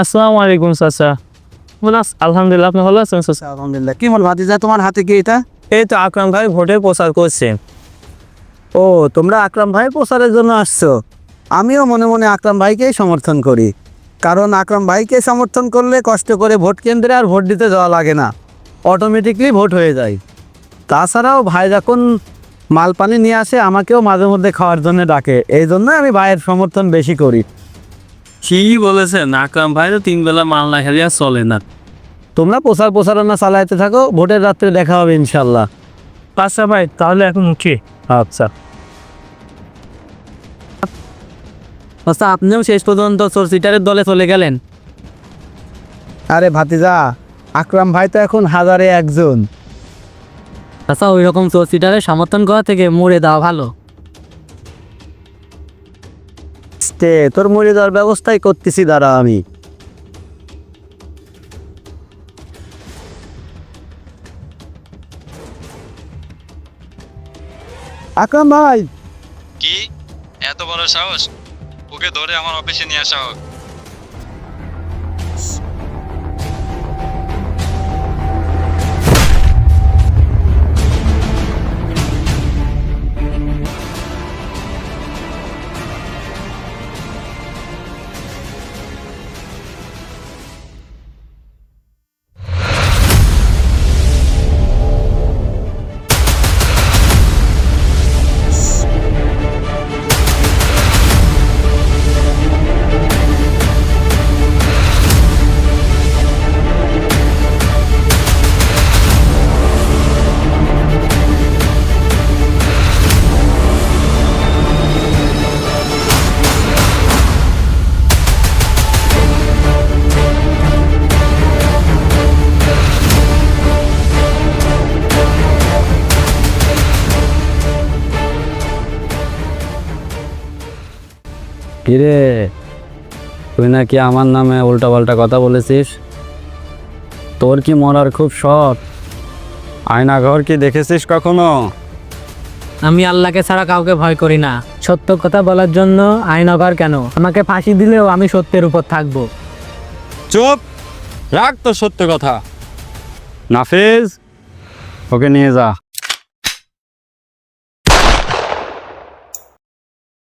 আসসালামু আলাইকুম চাচা। বলে আলহামদুলিল্লাহ আপনি ভালো আছেন চাচা? আলহামদুলিল্লাহ। কি বল ভাতিজা তোমার হাতে কি এটা? এই তো আকরাম ভাই ভোটে প্রচার করছে। ও তোমরা আকরাম ভাই প্রচারের জন্য আসছো? আমিও মনে মনে আকরাম ভাইকেই সমর্থন করি। কারণ আকরাম ভাইকে সমর্থন করলে কষ্ট করে ভোট কেন্দ্রে আর ভোট দিতে যাওয়া লাগে না। অটোমেটিকলি ভোট হয়ে যায়। তাছাড়াও ভাই যখন মাল পানি নিয়ে আসে আমাকেও মাঝে মধ্যে খাওয়ার জন্য ডাকে। এই জন্য আমি ভাইয়ের সমর্থন বেশি করি। ঠিকই বলেছেন আকরাম ভাই তো তিন বেলা মাল না খেলে আর চলে না। তোমরা প্রচার প্রচারণা চালাইতে থাকো ভোটের রাত্রে দেখা হবে ইনশাল্লাহ আচ্ছা ভাই তাহলে এখন উঠি। আচ্ছা। আচ্ছা আপনিও শেষ পর্যন্ত সিটারের দলে চলে গেলেন? আরে ভাতিজা আকরাম ভাই তো এখন হাজারে একজন। আচ্ছা ওই রকম সিটারে সমর্থন করা থেকে মরে দেওয়া ভালো। তে তোর মরে যাওয়ার ব্যবস্থাই করতেছি, দাঁড়া আমি। আকরাম ভাই। কি? এত বড় সাহস? ওকে ধরে আমার অফিসে নিয়ে আসা হোক। কিরে তুই নাকি আমার নামে উল্টাপাল্টা কথা বলেছিস? তোর কি মরার খুব শখ? আয়না ঘর কি দেখেছিস কখনো? আমি আল্লাহকে ছাড়া কাউকে ভয় করি না। সত্য কথা বলার জন্য আইনগর কেন? আমাকে ফাঁসি দিলেও আমি সত্যের উপর থাকব। চুপ! রাখ তো সত্য কথা। নাফিজ ওকে নিয়ে যা।